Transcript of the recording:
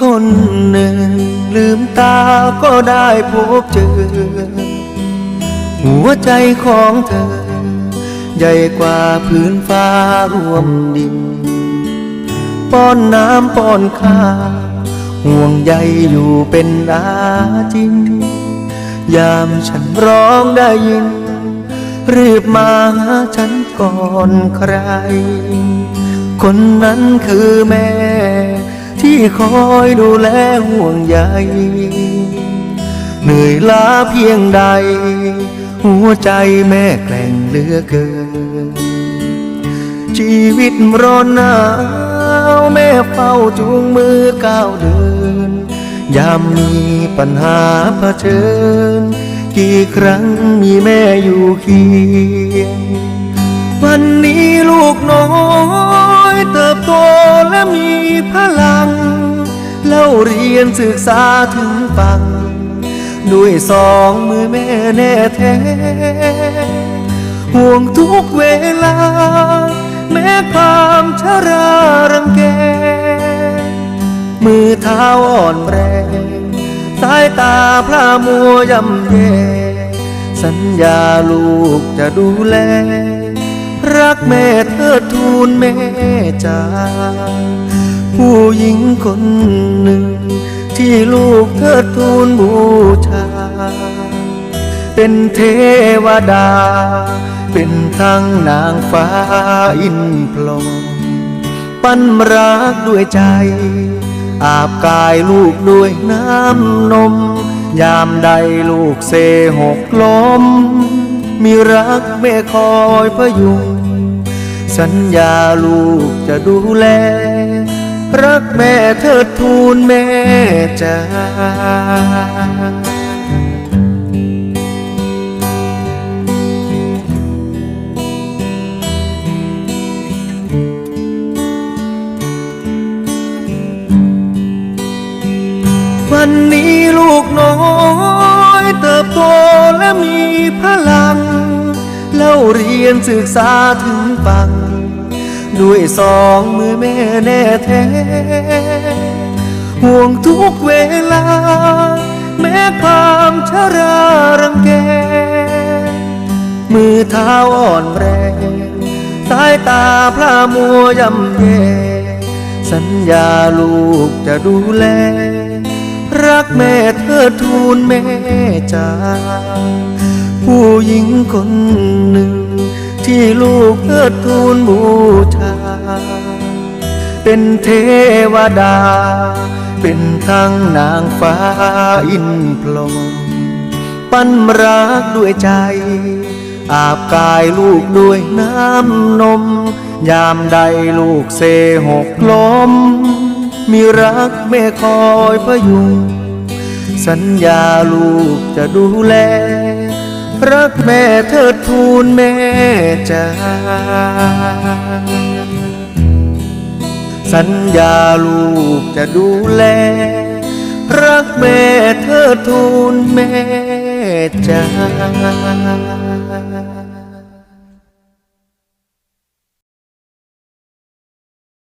คนหนึ่ง ลืมตาก็ได้พบเจอ หัวใจของเธอ ใหญ่กว่าพื้นฟ้ารวมดิน ป้อนน้ำป้อนข้าห่วงใยอยู่เป็นอาจิน ยามฉันร้องได้ยิน รีบมาหาฉันก่อนใคร คนนั้นคือแม่ ที่คอยดูแลห่วงใยเหนื่อยล้าเพียงใด หัวใจแม่แกล่งเหลือเกิน ชีวิตร้อนหนาวแม่เฝ้าจูงมือก้าวเดิน ยามมีปัญหาเผชิญ กี่ครั้งมีแม่อยู่เคียง วันนี้ลูกน้อยเติบโตและมีพลัง เล่าเรียนศึกษาถึงฟังด้วยสองมือแม่แน่แท้ห่วงทุกเวลา แม้ความชรารังแก มือเท้าอ่อนแรง สายตาพระมัวยำแย่สัญญาลูกจะดูแล รักแม่เทิดทูนแม่จ้า ผู้หญิงคนหนึ่ง ที่ลูกเทิดทูนบูชา เป็นเทวดา เป็นทั้งนางฟ้าอินพรหมปั้นรักด้วยใจ อาบกายลูกด้วยน้ำนม ยามใดลูกเซหกล้ม มีรักแม่คอยพยุง สัญญาลูกจะดูแล รักแม่เทิดทูนแม่จ้าวันนี้ลูกน้อยเติบโตและมีพลัง เล่าเรียนศึกษาถึงฟัง ด้วยสองมือแม่แน่แท้ ห่วงทุกเวลา แม้ความชรารังแก มือเท้าอ่อนแรง สายตาพระมัวยำแย่สัญญาลูกจะดูแล รักแม่เทิดทูนแม่จ้าผู้หญิงคนหนึ่งที่ลูกเทิดทูนบูชา เป็นเทวดา เป็นทั้งนางฟ้าอินพรหมปั้นรักด้วยใจ อาบกายลูกด้วยน้ำนม ยามใดลูกเซหกล้ม มีรักแม่คอยพยุง สัญญาลูกจะดูแล รักแม่เทิดทูนแม่จ้า สัญญาลูกจะดูแล รักแม่เธอทูลแม่จ้า